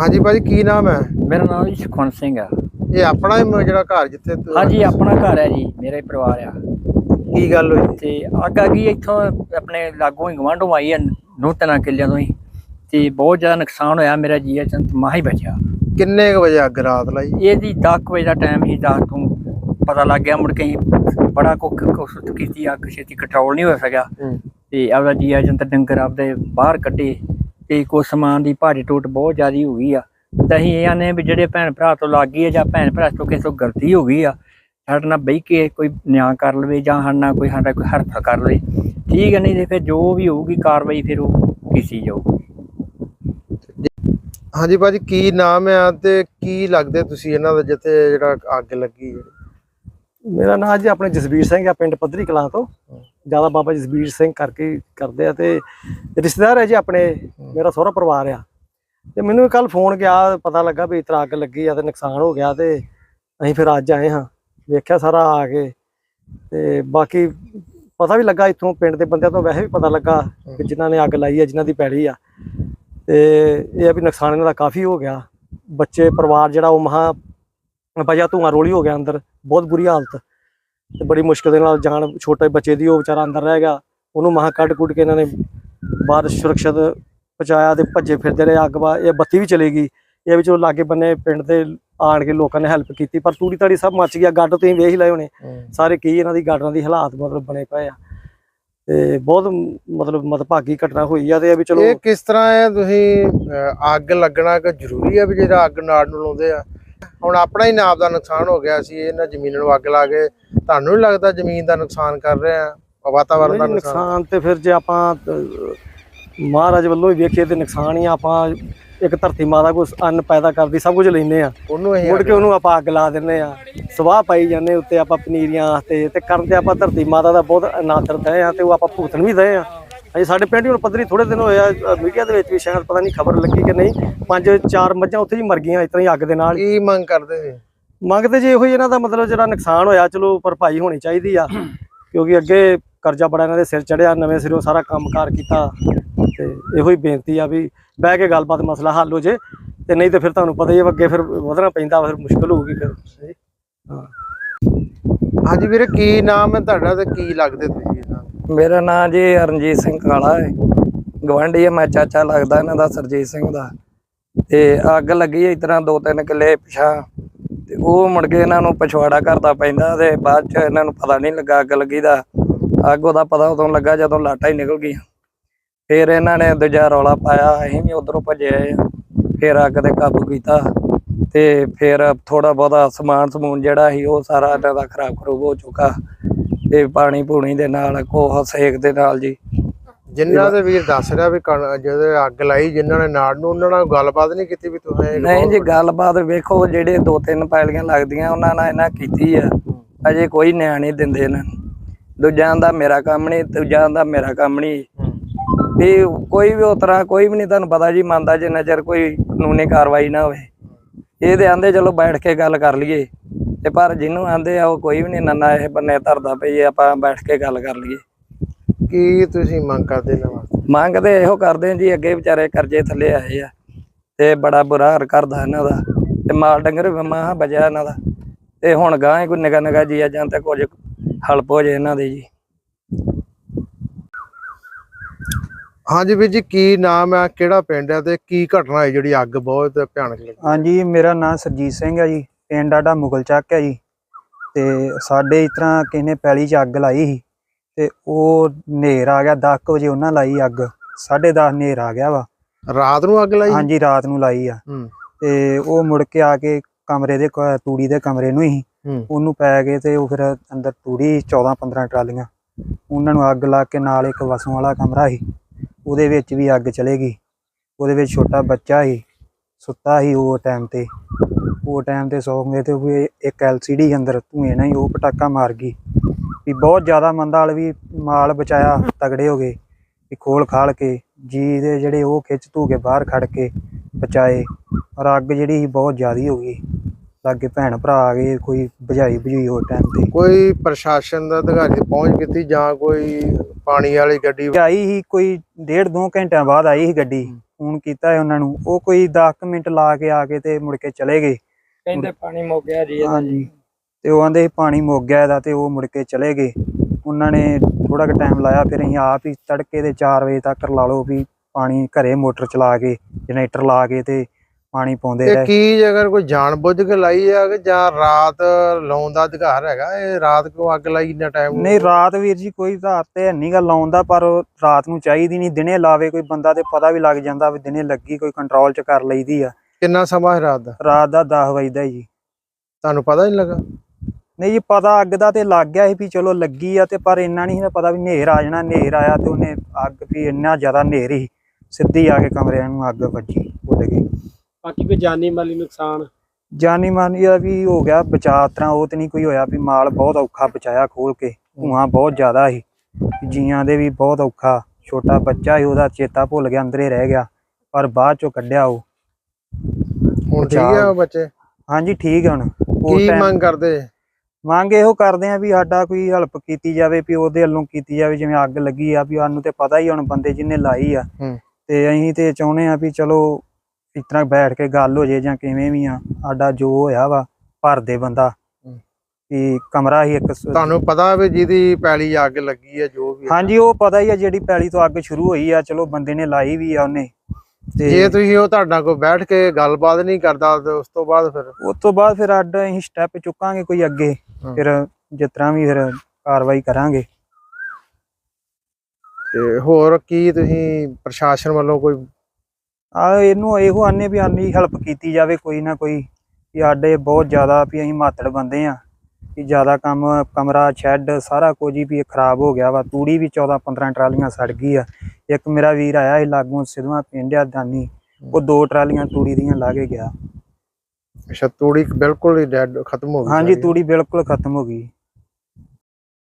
ਹਾਂਜੀ ਭਾਜੀ ਕੀ ਨਾਮ ਹੈ? ਮੇਰਾ ਨਾਮ ਜੀ ਸੁਖਵੰਤ ਸਿੰਘ ਆ। ਇਹ ਆਪਣਾ ਹੀ ਮ- ਜਿਹੜਾ ਘਰ ਜਿੱਥੇ ਤੂੰ- ਹਾਂਜੀ ਆਪਣਾ ਘਰ ਹੈ ਜੀ ਮੇਰਾ ਹੀ ਪਰਿਵਾਰ ਆ। ਕੀ ਗੱਲ ਹੋਈ? ਤੇ ਅੱਗ ਆ ਗਈ ਇੱਥੋਂ ਆਪਣੇ ਲਾਗੋਂ ਹੀ ਗਵਾਂਢੋਂ ਆਈ ਹੈ ਨੌ ਤਿੰਨਾਂ ਕਿੱਲਿਆਂ ਤੋਂ ਹੀ। ਤੇ ਬਹੁਤ ਜ਼ਿਆਦਾ ਨੁਕਸਾਨ ਹੋਇਆ ਮੇਰਾ ਜੀਆ ਚੰਦ ਮਾਹ ਹੀ ਬਚਿਆ। ਕਿੰਨੇ ਕੁ ਵਜੇ ਅੱਗ ਰਾਤ ਲਾਈ? ਇਹ ਜੀ 10 ਵਜੇ ਦਾ ਟਾਈਮ ਹੀ 10 ਤੋਂ ਪਤਾ ਲੱਗ ਗਿਆ ਮੁੜ ਕੇ ਅਸੀਂ ਬੜਾ ਕੁੱਖ ਕੋਸ਼ਿਸ਼ ਕੀਤੀ ਅੱਗ ਛੇਤੀ ਕੰਟਰੋਲ ਨਹੀਂ ਹੋ ਸਕਿਆ। ਤੇ ਆਪਦਾ ਜੀਆ ਜੰਤ ਡੰਗਰ ਆਪਦੇ ਬਾਹਰ ਕੱਢੇ ਤੇ ਕੁਛ ਸਮਾਨ ਦੀ ਭਾਰੀ ਟੋਟ ਬਹੁਤ ਜ਼ਿਆਦੀ ਹੋ ਗਈ ਆ। ਤਾਂ ਅਸੀਂ ਇਹ ਆਨੇ ਵੀ ਜਿਹੜੇ ਭੈਣ ਭਰਾ ਤੋਂ ਲੱਗ ਗਈ ਆ ਜਾਂ ਭੈਣ ਭਰਾ ਤੋਂ ਕਿਸੇ ਤੋਂ ਗਲਤੀ ਹੋ ਗਈ ਆ, ਸਾਡੇ ਨਾਲ ਬਹਿ ਕੇ ਕੋਈ ਨਿਆਂ ਕਰ ਲਵੇ ਜਾਂ ਸਾਡੇ ਨਾਲ ਕੋਈ ਸਾਡਾ ਕੋਈ ਹਰਫਾ ਕਰ ਲਵੇ। ਠੀਕ ਹੈ ਨਹੀਂ ਤੇ ਫਿਰ ਜੋ ਵੀ ਹੋਊਗੀ ਕਾਰਵਾਈ ਫਿਰ ਉਹ ਕੀਤੀ ਜਾਊਗੀ। ਹਾਂਜੀ ਭਾਜੀ, ਕੀ ਨਾਮ ਆ ਤੇ ਕੀ ਲੱਗਦੇ ਤੁਸੀਂ ਇਹਨਾਂ ਦਾ ਜਿੱਥੇ ਜਿਹੜਾ ਅੱਗ ਲੱਗੀ ਹੈ? ਮੇਰਾ ਨਾਮ ਜੀ ਆਪਣੇ ਜਸਬੀਰ ਸਿੰਘ ਆ ਪਿੰਡ ਪੱਧਰੀ ਕਲਾਂ ਤੋਂ। ਜ਼ਿਆਦਾ ਬਾਬਾ ਜਸਬੀਰ ਸਿੰਘ ਕਰਕੇ ਕਰਦੇ ਆ ਤੇ ਰਿਸ਼ਤੇਦਾਰ ਹੈ ਜੀ ਆਪਣੇ, ਮੇਰਾ ਸਹੁਰਾ ਪਰਿਵਾਰ ਆ। ਤੇ ਮੈਨੂੰ ਕੱਲ ਫੋਨ ਗਿਆ, ਪਤਾ ਲੱਗਾ ਵੀ ਇਤਰਾ ਅੱਗ ਲੱਗੀ ਆ ਤੇ ਨੁਕਸਾਨ ਹੋ ਗਿਆ ਤੇ ਅਸੀਂ ਫਿਰ ਅੱਜ ਆਏ ਹਾਂ। ਵੇਖਿਆ ਸਾਰਾ ਆ ਕੇ ਤੇ ਬਾਕੀ ਪਤਾ ਵੀ ਲੱਗਾ ਇੱਥੋਂ ਪਿੰਡ ਦੇ ਬੰਦਿਆਂ ਤੋਂ ਵੈਸੇ ਵੀ ਪਤਾ ਲੱਗਾ ਕਿ ਜਿਨ੍ਹਾਂ ਨੇ ਅੱਗ ਲਾਈ ਆ, ਜਿਨ੍ਹਾਂ ਦੀ ਪੈੜੀ ਆ। ਤੇ ਇਹ ਆ ਵੀ ਨੁਕਸਾਨ ਇਹਨਾਂ ਦਾ ਕਾਫੀ ਹੋ ਗਿਆ। ਬੱਚੇ, ਪਰਿਵਾਰ ਜਿਹੜਾ ਉਹ ਮਹਾ ਵਜਾ ਧੂਆਂ ਰੋਲੀ ਹੋ ਗਿਆ ਅੰਦਰ। ਬਹੁਤ ਬੁਰੀ ਹਾਲਤ ਤੇ ਬੜੀ ਮੁਸ਼ਕਲ ਦੇ ਨਾਲ ਜਾਨ ਛੋਟੇ ਬੱਚੇ ਦੀ ਉਹ ਵਿਚਾਰਾ ਅੰਦਰ ਰਹਿ ਗਿਆ। ਉਹਨੂੰ ਮਹਾ ਕੱਢ ਕੁੱਟ ਕੇ ਇਹਨਾਂ ਨੇ ਬਾਹਰ ਸੁਰੱਖਿਅਤ ਪਹੁੰਚਾਇਆ ਤੇ ਭੱਜੇ ਫਿਰਦੇ ਰਹੇ। ਅੱਗ ਬਾ ਇਹ ਬੱਤੀ ਵੀ ਚਲੇ ਗਈ। ਇਹ ਵੀ ਚਲੋ ਲਾਗੇ ਬੰਨੇ ਪਿੰਡ ਦੇ ਆਣ ਕੇ ਲੋਕਾਂ ਨੇ ਹੈਲਪ ਕੀਤੀ ਪਰ ਤੂੜੀ ਤਾੜੀ ਸਭ ਮੱਚ ਗਿਆ। ਗੱਡ ਤੁਸੀਂ ਵੇਖ ਹੀ ਲਏ ਹੋਣੇ। ਸਾਰੇ ਕੀ ਇਹਨਾਂ ਦੀ ਗਾਡਰਾਂ ਦੀ ਹਾਲਾਤ ਮਤਲਬ ਬਣੇ ਪਏ ਆ। ਤੇ ਬਹੁਤ ਮਤਲਬ ਮਤਭਾਗੀ ਘਟਨਾ ਹੋਈ ਆ ਤੇ ਇਹ ਵੀ ਚਲੋ ਇਹ ਕਿਸ ਤਰ੍ਹਾਂ ਹੈ? ਤੁਸੀਂ ਅੱਗ ਲੱਗਣਾ ਕਿ ਜ਼ਰੂਰੀ ਹੈ ਵੀ ਜਿਹੜਾ ਅੱਗ ਨਾੜ ਨੂੰ ਲਾਉਂਦੇ ਆ? ਹੁਣ ਆਪਣਾ ਹੀ ਨਾਪ ਦਾ ਨੁਕਸਾਨ ਹੋ ਗਿਆ ਸੀ ਇਹਨਾਂ ਜ਼ਮੀਨਾਂ ਨੂੰ ਅੱਗ ਲਾ ਕੇ ਤੁਹਾਨੂੰ ਨਹੀਂ ਲੱਗਦਾ ਜ਼ਮੀਨ ਦਾ ਨੁਕਸਾਨ ਕਰ ਰਹੇ ਆ? ਵਾਤਾਵਰਨ ਦਾ ਨੁਕਸਾਨ? ਤੇ ਫਿਰ ਜੇ ਆਪਾਂ ਮਹਾਰਾਜ ਵੱਲੋਂ ਹੀ ਵੇਖੀਏ ਤੇ ਨੁਕਸਾਨ ਹੀ। ਆਪਾਂ ਇੱਕ ਧਰਤੀ ਮਾਤਾ ਕੋ ਅੰਨ ਪੈਦਾ ਕਰਦੀ ਸਭ ਕੁਝ ਲੈਨੇ ਆ। ਉਹਨੂੰ ਅਸੀਂ ਮੁੜ ਕੇ ਉਹਨੂੰ ਆਪਾਂ ਅੱਗ ਲਾ ਦਿੰਨੇ ਆ। ਸਵਾਹ ਪਾਈ ਜਾਂਦੇ ਉੱਤੇ ਆਪਾਂ ਪਨੀਰੀਆਂ ਤੇ ਤੇ ਕਰਨ ਤੇ ਆਪਾਂ ਧਰਤੀ ਮਾਤਾ ਦਾ ਬਹੁਤ ਅਨਾਦਰ ਦਏ ਆ ਤੇ ਉਹ ਆਪਾਂ ਭੁਗਤਣ ਵੀ ਦਏ ਆ। ਅਜੇ ਸਾਡੇ ਪਿੰਡ ਹੀ ਹੁਣ ਪੱਧਰੀ ਥੋੜੇ ਦਿਨ ਹੋਏ ਆ ਮੀਡੀਆ ਦੇ ਵਿੱਚ ਵੀ ਸ਼ਾਇਦ ਪਤਾ ਨਹੀਂ ਖਬਰ ਲੱਗੀ ਕਿ ਨਹੀਂ ਪੰਜ ਚਾਰ ਮੱਝਾਂ ਉੱਥੇ ਹੀ ਮਰ ਗਈਆਂ ਇਸ ਤਰ੍ਹਾਂ ਹੀ ਅੱਗ ਦੇ ਨਾਲ। ਕੀ ਮੰਗ ਕਰਦੇ ਸੀ ਮੰਗਦੇ ਜੇ ਇਹੋ ਹੀ ਇਹਨਾਂ ਦਾ ਮਤਲਬ ਜਿਹੜਾ ਨੁਕਸਾਨ ਹੋਇਆ ਚਲੋ ਭਰਪਾਈ ਹੋਣੀ ਚਾਹੀਦੀ ਆ ਕਿਉਂਕਿ ਅੱਗੇ ਕਰਜ਼ਾ ਬੜਾ ਇਹਨਾਂ ਦੇ ਸਿਰ ਚੜਿਆ ਨਵੇਂ ਸਿਰੋਂ ਸਾਰਾ ਕੰਮਕਾਰ ਕੀਤਾ ਤੇ ਇਹੋ ਹੀ ਬੇਨਤੀ ਆ ਵੀ ਬਹਿ ਕੇ ਗੱਲਬਾਤ ਮਸਲਾ ਹੱਲ ਹੋ ਜੇ ਤੇ ਨਹੀਂ ਤੇ ਫਿਰ ਤੁਹਾਨੂੰ ਪਤਾ ਹੀ ਹੈ ਅੱਗੇ ਫਿਰ ਵਧਣਾ ਪੈਂਦਾ ਫਿਰ ਮੁਸ਼ਕਲ ਹੋਊਗੀ ਫਿਰ ਹਾਂ ਹਾਂਜੀ ਵੀਰੇ ਕੀ ਨਾਮ ਹੈ ਤੁਹਾਡਾ ਤੇ ਕੀ ਲੱਗਦੇ ਤੁਸੀਂ? ਮੇਰਾ ਨਾਮ ਜੀ ਰਣਜੀਤ ਸਿੰਘ ਕਾਲਾ ਹੈ। ਗਵਾਂਢੀ ਹੈ ਮੈਂ ਚਾਚਾ ਲੱਗਦਾ ਇਹਨਾਂ ਦਾ, ਸਰਜੀਤ ਸਿੰਘ ਦਾ। ਤੇ ਅੱਗ ਲੱਗੀ ਇਸ ਤਰ੍ਹਾਂ ਦੋ ਤਿੰਨ ਕਿੱਲੇ ਪਿਛਾ ਤੇ ਉਹ ਮੁੜ ਕੇ ਇਹਨਾਂ ਨੂੰ ਪਛਵਾੜਾ ਕਰਦਾ ਪੈਂਦਾ ਤੇ ਬਾਅਦ ਚ ਇਹਨਾਂ ਨੂੰ ਪਤਾ ਨਹੀਂ ਲੱਗਾ ਅੱਗ ਲੱਗੀ ਦਾ। ਅੱਗ ਉਹਦਾ ਪਤਾ ਉਦੋਂ ਲੱਗਾ ਜਦੋਂ ਲਾਟਾਂ ਹੀ ਨਿਕਲ ਗਈਆਂ। ਫਿਰ ਇਹਨਾਂ ਨੇ ਦੂਜਾ ਰੌਲਾ ਪਾਇਆ, ਅਸੀਂ ਵੀ ਉਧਰੋਂ ਭੱਜੇ ਆਏ ਫਿਰ ਅੱਗ ਤੇ ਕਾਬੂ ਕੀਤਾ ਤੇ ਫਿਰ ਥੋੜਾ ਬਹੁਤਾ ਸਮਾਨ ਸਮੂਨ ਜਿਹੜਾ ਸੀ, ਉਹ ਸਾਰਾ ਇਹਨਾਂ ਦਾ ਖਰਾਬ ਖਰੂਬ ਹੋ ਚੁੱਕਾ। ਤੇ ਪਾਣੀ ਪੂਣੀ ਦੇ ਨਾਲ ਕੋਹ ਸੇਕ ਦੇ ਨਾਲ ਜੀ। ਜਿਨ੍ਹਾਂ ਦੇ ਵੀਰ ਦੱਸ ਰਿਹਾ ਵੀ ਜਦੋਂ ਅੱਗ ਲਾਈ ਜਿਨ੍ਹਾਂ ਨੇ ਨਾੜ ਨੂੰ ਉਹਨਾਂ ਨਾਲ ਗੱਲਬਾਤ ਨਹੀਂ ਕੀਤੀ ਵੀ ਤੁਸੀਂ ਨਹੀਂ ਜੀ ਗੱਲਬਾਤ ਵੇਖੋ ਜਿਹੜੇ ਦੋ ਤਿੰਨ ਪੈਲੀਆਂ ਲੱਗਦੀਆਂ ਉਹਨਾਂ ਨਾਲ ਇਹਨਾਂ ਕੀਤੀ ਆ। ਅਜੇ ਕੋਈ ਨਿਆਂ ਨਹੀਂ ਦਿੰਦੇ ਇਹਨਾਂ ਨੂੰ। ਦੂਜਿਆਂ ਦਾ ਮੇਰਾ ਕੰਮ ਨਹੀਂ ਦੂਜਿਆਂ ਦਾ ਮੇਰਾ ਕੰਮ ਨਹੀਂ। ਵੀ ਕੋਈ ਵੀ ਉਤਰਾ ਕੋਈ ਵੀ ਨਹੀਂ ਤੁਹਾਨੂੰ ਪਤਾ ਜੀ ਮੰਨਦਾ ਜਿੰਨਾ ਚਿਰ ਕੋਈ ਕਾਨੂੰਨੀ ਕਾਰਵਾਈ ਨਾ ਹੋਵੇ। ਇਹ ਤੇ ਆਂਦੇ ਚਲੋ ਬੈਠ ਕੇ ਗੱਲ ਕਰ ਲਈਏ। ਤੇ ਪਰ ਜਿਹਨੂੰ ਆਂਦੇ ਆ ਉਹ ਕੋਈ ਵੀ ਨਹੀਂ ਨੰਨਾ ਇਹ ਬੰਨੇ ਧਰਦਾ ਪਈ ਆਪਾਂ ਬੈਠ ਕੇ ਗੱਲ ਕਰ ਲਈਏ। ਕੀ ਤੁਸੀਂ ਮੰਗ ਕਰਦੇ ਵਾਸਤੇ ਮੰਗ ਤੇ ਇਹੋ ਕਰਦੇ ਆ ਜੀ ਅੱਗੇ ਵਿਚਾਰੇ ਕਰਜ਼ੇ ਥੱਲੇ ਆਏ ਆ ਤੇ ਬੜਾ ਬੁਰਾ ਹਾਲ ਕਰਦਾ ਇਹਨਾਂ ਦਾ ਤੇ ਮਾਲ ਡੰਗਰ ਵੀ ਮਹਾ ਬਜਿਆ ਇਹਨਾਂ ਦਾ ਤੇ ਹੁਣ ਗਾਂ ਕੋਈ ਨਿਗਾ ਨਿਗਾ ਜੀ ਜਾਂ ਤੇ ਕੁਝ ਹਲਪ ਹੋ ਜੇ ਇਹਨਾਂ ਦੇ ਜੀ। ਹਾਂਜੀ ਵੀਰ ਜੀ ਕੀ ਨਾਮ ਹੈ ਕਿਹੜਾ ਪਿੰਡ ਹੈ ਤੇ ਕੀ ਘਟਨਾ ਹੋਈ ਜਿਹੜੀ ਅੱਗ ਬਹੁਤ ਭਿਆਨਕ ਲੱਗੀ? ਹਾਂਜੀ ਮੇਰਾ ਨਾਮ ਸਰਜੀਤ ਸਿੰਘ ਹੈ ਜੀ। ਪਿੰਡ ਸਾਡਾ ਮੁਗਲ ਚੱਕ ਹੈ ਜੀ। ਤੇ ਸਾਡੇ ਇਸ ਤਰ੍ਹਾਂ ਕਿਸੇ ਨੇ ਪੈਲੀ 'ਚ ਅੱਗ ਲਾਈ ਸੀ ਤੇ ਉਹ ਹਨੇਰ ਆ ਗਿਆ 10 ਵਜੇ ਉਹਨਾਂ ਲਾਈ ਅੱਗ। 10:30 ਹਨੇਰ ਆ ਗਿਆ ਵਾ। ਰਾਤ ਨੂੰ ਅੱਗ ਲਾਈ ਹਾਂਜੀ ਰਾਤ ਨੂੰ ਲਾਈ ਆ। ਤੇ ਉਹ ਮੁੜ ਕੇ ਆ ਕੇ ਕਮਰੇ ਦੇ ਤੂੜੀ ਦੇ ਕਮਰੇ ਨੂੰ ਹੀ ਹੂੰ। ਉਹਨੂੰ ਪੈ ਗਏ ਤੇ ਉਹ ਫਿਰ ਅੰਦਰ ਤੂੜੀ 14 15 ਟਰਾਲੀਆਂ। ਉਹਨਾਂ ਨੂੰ ਅੱਗ ਲਾ ਕੇ ਨਾਲ ਇੱਕ ਵਸੋਂ ਵਾਲਾ ਕਮਰਾ ਸੀ। ਉਹਦੇ ਵਿੱਚ ਵੀ ਅੱਗ ਚਲੇ ਗਈ। ਉਹਦੇ ਵਿੱਚ ਛੋਟਾ ਬੱਚਾ ਸੀ। ਸੁੱਤਾ ਸੀ ਉਹ ਟਾਈਮ ਤੇ। ਉਹ ਟਾਈਮ ਤੇ ਸੌਂ ਗਏ ਤੇ ਉਹ ਇੱਕ ਐਲਸੀਡੀ ਅੰਦਰ ਧੂਏ ਨਾਲ ਹੀ ਉਹ ਪਟਾਕਾ ਮਾਰ ਗਈ। ਵੀ ਬਹੁਤ ਜ਼ਿਆਦਾ ਮੰਦਾ ਹਾਲ ਵੀ ਮਾਲ ਬਚਾਇਆ ਤਗੜੇ ਹੋ ਗਏ। ਵੀ ਖੋਲ ਖਾਲ ਕੇ ਜੀ ਦੇ ਜਿਹੜੇ ਉਹ ਖਿੱਚ ਧੂ ਕੇ ਬਾਹਰ ਖੜ ਕੇ ਬਚਾਏ ਔਰ ਅੱਗ ਜਿਹੜੀ ਸੀ ਬਹੁਤ ਜ਼ਿਆਦੀ ਹੋ ਗਈ। ਲਾਗੇ ਭੈਣ ਭਰਾ ਆ ਗਏ ਕੋਈ ਬੁਝਾਈ ਬੁਝੀ ਉਹ ਟਾਈਮ ਤੇ। ਕੋਈ ਪ੍ਰਸ਼ਾਸਨ ਦਾ ਅਧਿਕਾਰੀ ਪਹੁੰਚ ਕੀਤੀ ਜਾਂ ਕੋਈ ਪਾਣੀ ਵਾਲੀ ਗੱਡੀ? ਆਈ ਸੀ ਕੋਈ ਡੇਢ ਦੋ ਘੰਟਿਆਂ ਬਾਅਦ ਆਈ ਸੀ ਗੱਡੀ। ਫੋਨ ਕੀਤਾ ਹੈ ਉਹਨਾਂ ਨੂੰ। ਉਹ ਕੋਈ 10 ਮਿੰਟ ਲਾ ਕੇ ਆ ਕੇ ਤੇ ਮੁੜ ਕੇ ਚਲੇ ਗਏ। ਕਹਿੰਦੇ ਪਾਣੀ ਮੁੱਕ ਗਿਆ ਜੀ ਇਹਦਾ। ਹਾਂਜੀ ਤੇ ਉਹ ਆਂਦੇ ਪਾਣੀ ਮੁੱਕ ਗਿਆ ਇਹਦਾ ਤੇ ਉਹ ਮੁੜ ਕੇ ਚਲੇ ਗਏ। ਉਹਨਾਂ ਨੇ ਥੋੜਾ ਕੁ ਟਾਈਮ ਲਾਇਆ ਫਿਰ ਅਸੀਂ ਆਪ ਹੀ ਤੜਕੇ ਦੇ 4 ਵਜੇ ਤੱਕ ਲਾ ਲਓ ਵੀ ਪਾਣੀ ਘਰੇ ਮੋਟਰ ਚਲਾ ਕੇ ਜਨਰੇਟਰ ਲਾ ਕੇ ਤੇ ਪਾਣੀ ਪਾਉਂਦੇ ਰਹੇ। ਕੀ ਅਗਰ ਕੋਈ ਜਾਣ ਬੁੱਝ ਕੇ ਲਾਈ ਆ ਕਿ ਜਾਂ ਰਾਤ ਲਾਉਣ ਦਾ ਅਧਿਕਾਰ ਹੈਗਾ? ਇਹ ਰਾਤ ਕਿਉਂ ਅੱਗ ਲਾਈ ਇੰਨਾ ਟਾਈਮ ਨਹੀਂ ਰਾਤ ਵੀਰ ਜੀ ਕੋਈ ਆਧਾਰ ਤੇ ਨਹੀਂ ਗੱਲ ਲਾਉਂਦਾ ਪਰ ਉਹ ਰਾਤ ਨੂੰ ਚਾਹੀਦੀ ਨਹੀਂ ਦਿਨੇ ਲਾਵੇ ਕੋਈ ਬੰਦਾ ਤੇ ਪਤਾ ਵੀ ਲੱਗ ਜਾਂਦਾ ਵੀ ਦਿਨੇ ਲੱਗੀ ਕੋਈ ਕੰਟਰੋਲ ਚ ਕਰ ਲਈਦੀ ਆ। ਕਿੰਨਾ ਸਮਾਂ ਹੈ ਰਾਤ ਦਾ? ਰਾਤ ਦਾ 10 ਵਜੇ ਦਾ ਜੀ। ਤੁਹਾਨੂੰ ਪਤਾ ਨਹੀਂ ਲੱਗਾ? ਨਹੀਂ ਜੀ ਪਤਾ ਅੱਗ ਦਾ ਤੇ ਲੱਗ ਗਿਆ ਸੀ ਵੀ ਚਲੋ ਲੱਗੀ ਆ ਤੇ ਪਰ ਇੰਨਾ ਨਹੀਂ ਸੀ ਪਤਾ ਵੀ ਹਨੇਰ ਆ ਜਾਣਾ ਹਨੇਰ ਆਇਆ ਤੇ ਉਹਨੇ ਅੱਗ ਵੀ ਇੰਨਾ ਜ਼ਿਆਦਾ ਹਨੇਰ ਸੀ। ਸਿੱਧੀ ਆ ਕੇ ਕਮਰਿਆਂ ਨੂੰ ਅੱਗ ਵੱਜੀ ਉੱਡ ਗਈ। ਬਾਕੀ ਕੋਈ ਜਾਨੀ ਮਾਲੀ ਨੁਕਸਾਨ? ਜਾਨੀ ਮਾਨੀ ਦਾ ਵੀ ਹੋ ਗਿਆ ਬਚਾਅ ਤਰ੍ਹਾਂ ਉਹ ਤੇ ਨਹੀਂ ਕੋਈ ਹੋਇਆ ਵੀ ਮਾਲ ਬਹੁਤ ਔਖਾ ਬਚਾਇਆ ਖੋਲ ਕੇ ਧੂਆਂ ਬਹੁਤ ਜ਼ਿਆਦਾ ਸੀ। ਜੀਆਂ ਦੇ ਵੀ ਬਹੁਤ ਔਖਾ ਛੋਟਾ ਬੱਚਾ ਸੀ ਉਹਦਾ ਚੇਤਾ ਭੁੱਲ ਗਿਆ ਅੰਦਰੇ ਰਹਿ ਗਿਆ ਪਰ ਬਾਅਦ ਚੋਂ ਕੱਢਿਆ ਉਹ। ਹੁਣ ਠੀਕ ਆ ਬੱਚੇ? ਹਾਂਜੀ ਠੀਕ ਹੈ ਹੁਣ। ਉਹ ਕੀ time- ਮੰਗ ਕਰਦੇ? ਮੰਗ ਇਹੋ ਕਰਦੇ ਆ ਵੀ ਸਾਡਾ ਕੋਈ ਹੈਲਪ ਕੀਤੀ ਜਾਵੇ ਵੀ ਉਹਦੇ ਵੱਲੋਂ ਕੀਤੀ ਜਾਵੇ ਜਿਵੇਂ ਅੱਗ ਲੱਗੀ ਆ ਵੀ ਸਾਨੂੰ ਤੇ ਪਤਾ ਹੀ ਹੁਣ ਬੰਦੇ ਜਿਹਨੇ ਲਾਈ ਆ। ਹੂੰ। ਤੇ ਅਸੀਂ ਤੇ ਚਾਹੁੰਦੇ ਆ ਵੀ ਚਲੋ ਇਸ ਤਰ੍ਹਾਂ ਬੈਠ ਕੇ ਗੱਲ ਹੋ ਜੇ ਜਾਂ ਕਿਵੇਂ ਵੀ ਆ ਸਾਡਾ ਜੋ ਹੋਇਆ ਵਾ ਭਰ ਦੇ ਬੰਦਾ। ਹੂੰ। ਵੀ ਕਮਰਾ ਹੀ ਇੱਕ ਸ- ਤੁਹਾਨੂੰ ਪਤਾ ਵੀ ਜਿਹਦੀ ਪੈਲੀ ਅੱਗ ਲੱਗੀ ਆ ਜੋ ਵੀ। ਹਾਂਜੀ ਉਹ ਪਤਾ ਹੀ ਆ ਜਿਹੜੀ ਪੈਲੀ ਤੋਂ ਅੱਗ ਸ਼ੁਰੂ ਹੋਈ ਆ ਚਲੋ ਬੰਦੇ ਨੇ ਲਾਈ ਵੀ ਆ ਉਹਨੇ। ਜੇ ਤੁਸੀਂ ਉਹ ਤੁਹਾਡਾ ਕੋਈ ਬੈਠ ਕੇ ਗੱਲਬਾਤ ਨਹੀਂ ਕਰਦਾ ਤੇ ਉਸ ਤੋਂ ਬਾਅਦ ਫਿਰ? ਉਸ ਤੋਂ ਬਾਅਦ ਫਿਰ ਅੱਡ ਅਸੀਂ ਸਟੈਪ ਚੁੱਕਾਂਗੇ ਕੋਈ ਅੱਗੇ। ਫਿਰ ਜਿਸ ਤਰ੍ਹਾਂ ਵੀ ਫਿਰ ਕਾਰਵਾਈ ਕਰਾਂਗੇ। ਤੇ ਹੋਰ ਕੀ ਤੁਸੀਂ ਪ੍ਰਸ਼ਾਸਨ ਵੱਲੋਂ ਕੋਈ ਆ ਇਹਨੂੰ ਇਹੋ ਆਨੇ ਵੀ ਆਨੀ ਹੈਲਪ ਕੀਤੀ ਜਾਵੇ ਕੋਈ ਨਾ ਕੋਈ ਵੀ ਸਾਡੇ ਬਹੁਤ ਜ਼ਿਆਦਾ ਵੀ ਅਸੀਂ ਮਾਤੜ ਬੰਦੇ ਆ। ਕਿ ਜ਼ਿਆਦਾ ਕੰਮ ਕਮਰਾ ਸ਼ੈੱਡ ਸਾਰਾ ਕੁਝ ਹੀ ਵੀ ਖਰਾਬ ਹੋ ਗਿਆ ਵਾ। ਤੂੜੀ ਵੀ 14 15 ਟਰਾਲੀਆਂ ਸੜ ਗਈ ਆ। ਇੱਕ ਮੇਰਾ ਵੀਰ ਆਇਆ ਸੀ ਲਾਗੋਂ ਸਿਧਵਾ ਪਿੰਡ ਆ ਦਾਨੀ ਉਹ ਦੋ ਟਰਾਲੀਆਂ ਤੂੜੀ ਦੀਆਂ ਲਾ ਕੇ ਗਿਆ ਅੱਛਾ ਤੂੜੀ ਬਿਲਕੁਲ ਹੀ ਡੈਡ ਖਤਮ ਹੋ ਗਈ ਹਾਂਜੀ। ਤੂੜੀ ਬਿਲਕੁਲ ਖਤਮ ਹੋ ਗਈ